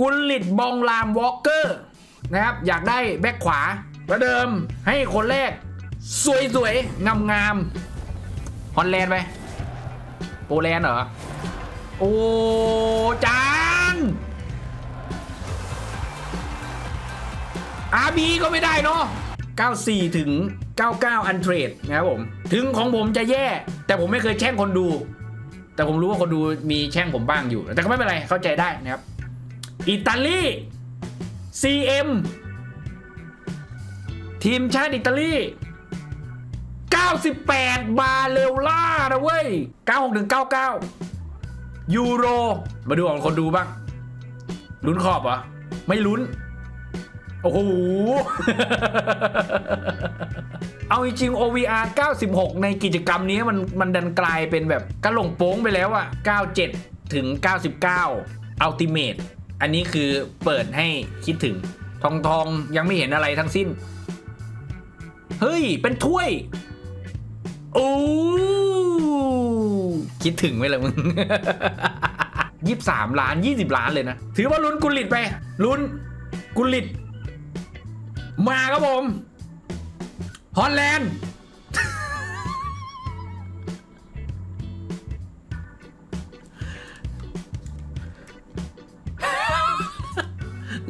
กุลลิตบองลามวอลเกอร์นะครับ อยากได้แบ็คขวาประเดิมให้คนแรก สวยๆ งามๆฮอลแลนด์ไปโปแลนด์เหรอ โอ้จังอาบีก็ไม่ได้เนาะ94 ถึง 99 อันเทรดนะครับผม ถึงของผมจะแย่ แต่ผมไม่เคยแช่งคนดู แต่ผมรู้ว่าคนดูมีแช่งผมบ้างอยู่ แต่ก็ไม่เป็นไรเข้าใจได้นะครับ อิตาลี CM ทีมชาติอิตาลี 98 บาเลล่านะเว้ย 96ถึง99 ยูโร มาดูของคนดูบ้าง ลุ้นขอบเหรอ ไม่ลุ้น โอ้โห เอาจริง OVR 96 ในกิจกรรมนี้มันมันดันกลายเป็นแบบกระหลงโป้งไปแล้วอะ97 ถึง 99 Ultimate อันนี้คือเปิดให้คิดถึง ทองทองยังไม่เห็นอะไรทั้งสิ้น เฮ้ย เป็นถ้วย โอ้คิดถึงไหมล่ะมึงยี่สามล้านยี่สิบล้านเลยนะ ถือว่าลุ้นกุลิตไป ลุ้นกุลิต มาครับผม ฮอลแลนด์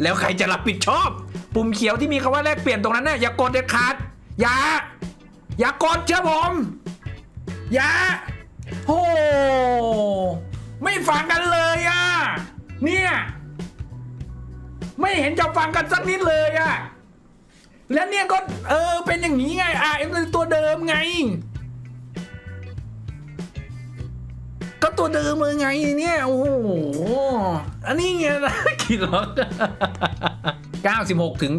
แล้วใครจะรับผิดชอบ ปุ่มเขียวที่มีคำว่าแลกเปลี่ยนตรงนั้นน่ะอย่ากดเด็ดขาด อย่า อย่ากดเชื่อผม อย่าโอ้ไม่ฟังกันเลยอะ เนี่ย ไม่เห็นจะฟังกันสักนิดเลยอะ แล้วเนี่ยก็เออเป็นอย่างนี้ไงอะเอ็มตัวเดิมไง ตัวเดิมเลยไงเนี่ยโอ้โหอันนี้ไงนะคิดหรอก96 ถึง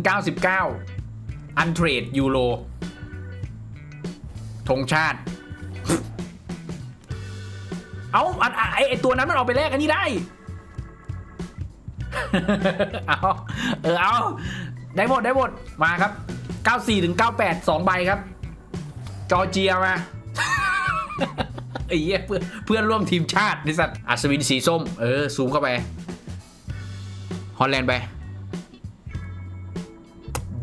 99 อันเทรดยูโรธงชาติ เอาอันไอไอตัวนั้นมันเอาไปแลกอันนี้ได้ เอาเออเอาได้หมดได้หมดมาครับ 94 ถึง 98 2 ใบครับ จอเจียมา ไอ้เหี้ยเพื่อนเพื่อนร่วมทีมชาตินิสัตว์อัศวินสีส้ม เออ ซูมเข้าไป ฮอลแลนด์ไป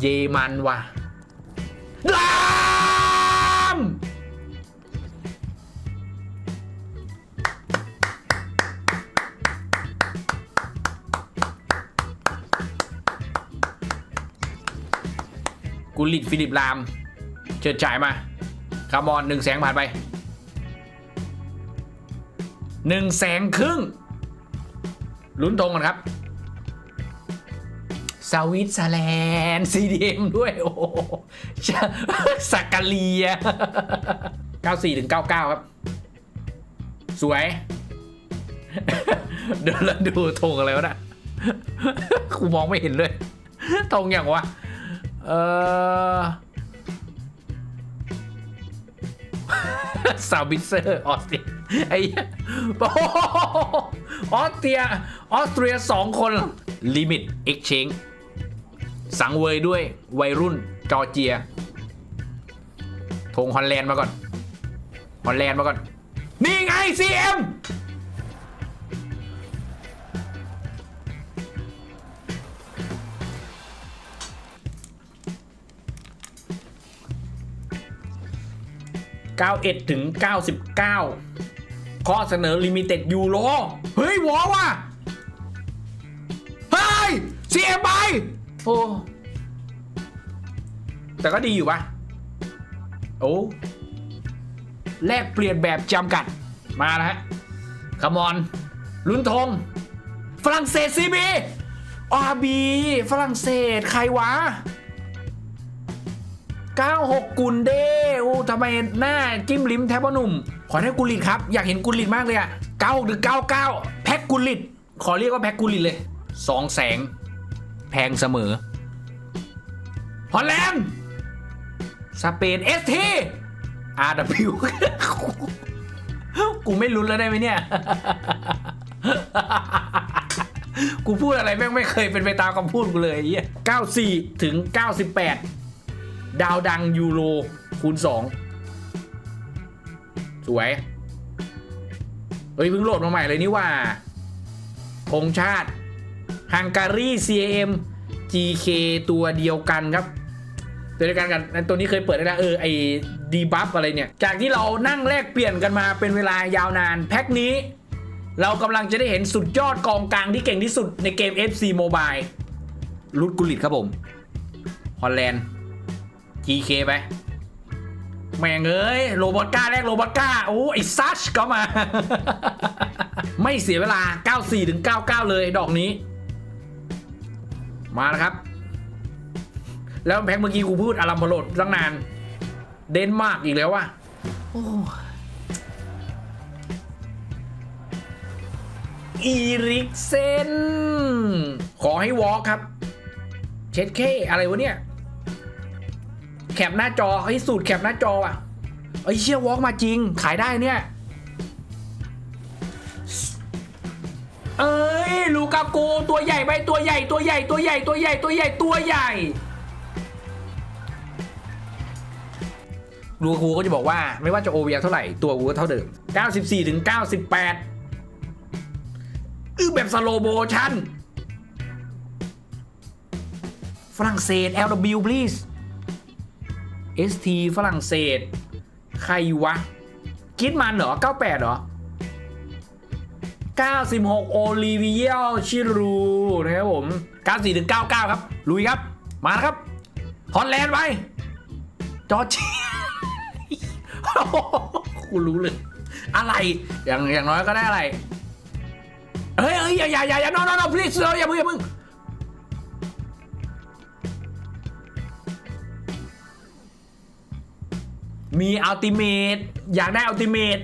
เยมันว่ะลามกุลิตฟิลิปลามเชิดฉายมาคาร์บอนหนึ่งแสงผ่านไป หนึ่งแสงครึ่งลุ้นตรงกันครับสวิตเซอร์แลนด์ CDM ด้วย โอ้สักกาเลีย 94ถึง99 ครับ สวย เดินแล้วดูธงอะไรวะนะกูมองไม่เห็นเลยธงอย่างวะ เออ สาวบิเซอร์ออสเตรียไอ้โอ้โหออสเตรียออสเตรียสองคนลิมิตเอ็กชงสังเวยด้วยวัยรุ่นจอร์เจียธงฮอลแลนด์มาก่อนฮอลแลนด์มาก่อน นี่ไง CM 91 ถึง 99 ข้อเสนอลิมิเต็ดยูโร เฮ้ย วอว่ะ เฮ้ย CM ไปโอ้แต่ก็ดีอยู่ปะโอ้แลกเปลี่ยนแบบจำกัด มาแล้วฮะคมอน ลุ้นธงฝรั่งเศสซีบีอาบีฝรั่งเศส ใครวะ 96 กุลเด้โอ้ทำไมหน้าจิ้มลิ้มแทบว่าหนุ่ม ขอได้กุลิตครับ อยากเห็นกุลิตมากเลยอะ96หรือ 99 แพ็กกุลิต ขอเรียกว่าแพ็กกุลิตเลยสองแสง แพงเสมอฮอลแลนด์สเปนเอสที RW กูไม่ลุ้นแล้วได้ไหมเนี่ย กูพูดอะไรแม่งไม่เคยเป็นไปตามคำพูดกูเลยไอ้เหี้ย94ถึง98ดาวดังยูโรคูณ 2 สวย เฮ้ยเพิ่งโหลดมาใหม่เลยนี่ว่าธงชาติฮังการี CAM GK ตัวเดียวกันครับ ตัวเดียวกันกันตัวนี้เคยเปิดได้แล้วเออไอ้ดีบัฟอะไรเนี่ย จากที่เรานั่งแลกเปลี่ยนกันมาเป็นเวลายาวนาน แพ็คนี้ เรากำลังจะได้เห็นสุดยอดกองกลางที่เก่งที่สุดในเกม FC Mobile ลุดกุลิตครับผม ฮอลแลนด์ GK ไปแม่งเอ้ยโรบอตก้าแรกโรบอตก้าโอ้ไอ้ซัชก็มา ไม่เสียเวลา 94ถึง99 เลยดอกนี้ มาแล้วครับ แล้วแพ็คเมื่อกี้กูพูดอารัมพโลดตั้งนาน เดนมาร์กอีกแล้วว่ะโอ้อีริกเซน ขอให้วอลครับ เช็ดเคอะไรวะเนี่ย ปหน้าจอเฮ้ยสูตรแคปหน้าจออะไอ้ยเชี่ยวอล์กมาจริง ขายได้เนี่ย เอ้ยลูกาโกตัวใหญ่ไปตัวใหญ่ตัวใหญ่ตัวใหญ่ตัวใหญ่ตัวใหญ่ตัวใหญ่ลูกากูก็จะบอกว่าไม่ว่าจะโอเวียเท่าไหร่ตัวกูก็เท่าเดิม 94ถึง98อือแบบสโลโมชั่นฝรั่งเศส LW please ST ฝรั่งเศส ใครวะคิดมันเหรอ 98 เหรอ 96 โอลิเวียชิรูนะครับผม 94ถึง99 ครับ ลุยครับ มาแล้วครับ ฮอลแลนด์ไป จอร์เจียกูรู้เลย อะไร อย่างอย่างน้อยก็ได้อะไร เฮ้ยเฮ้ยอย่าอย่าอย่าอย่า no no no please อย่ามึงอย่ามึง มีอัลติเมตอยากได้อัลติเมต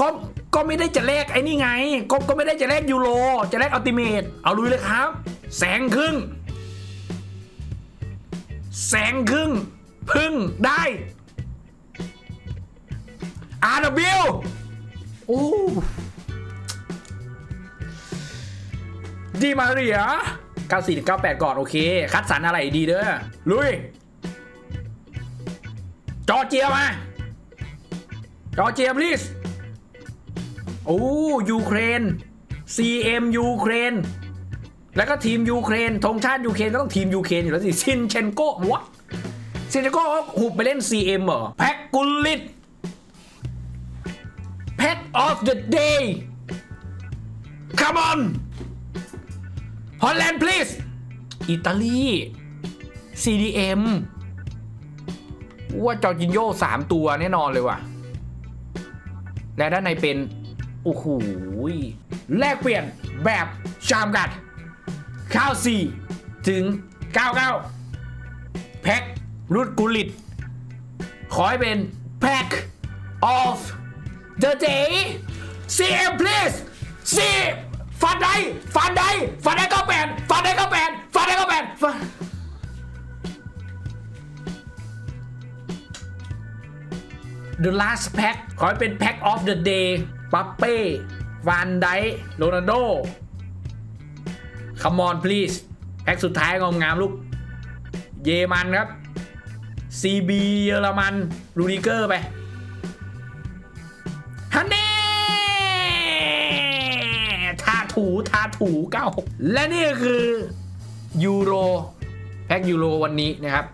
ก็ก็ไม่ได้จะแลกไอ้นี่ไง ก็ก็ไม่ได้จะแลกยูโรจะแลกอัลติเมตเอาลุยเลยครับ แสงครึ่ง แสงครึ่ง พึ่งได้อาร์บิลโอ้ดีมาเรีย94 98 ก่อน โอเค คัดสรรอะไรดีเด้อลุย จอร์เจียมา จอร์เจีย please โอ้ยูเครน CM ยูเครน แล้วก็ทีมยูเครนธงชาติยูเครนก็ต้องทีมยูเครนอยู่แล้วสิ ซินเชนโก้วะซินเชนโก้หุบไปเล่น CM เหรอ แพ็กกุลิต Pack of the day come on Holland please อิตาลี CDM ว่าจอร์จินโยสามตัวแน่นอนเลยว่ะ และด้านในเป็น โอ้โหแลกเปลี่ยนแบบชามกัด ข้าว4ถึง99แพ็ครุดกุลิต ขอให้เป็น Pack of the day CM please C ฟันไดฟันไดฟันไดก็แปดฟันไดก็แปดฟันได The last pack ขอให้เป็น pack of the day ปัปเป้วานไดโรนัลโด Come on please แพ็คสุดท้ายงามงามๆลูก เยมันครับ CB เยอรมันลูดิเกอร์ไปฮันเน่ทาถูทาถูเก้าและนี่ก็คือ ยูโร แพ็คยูโรวันนี้นะครับ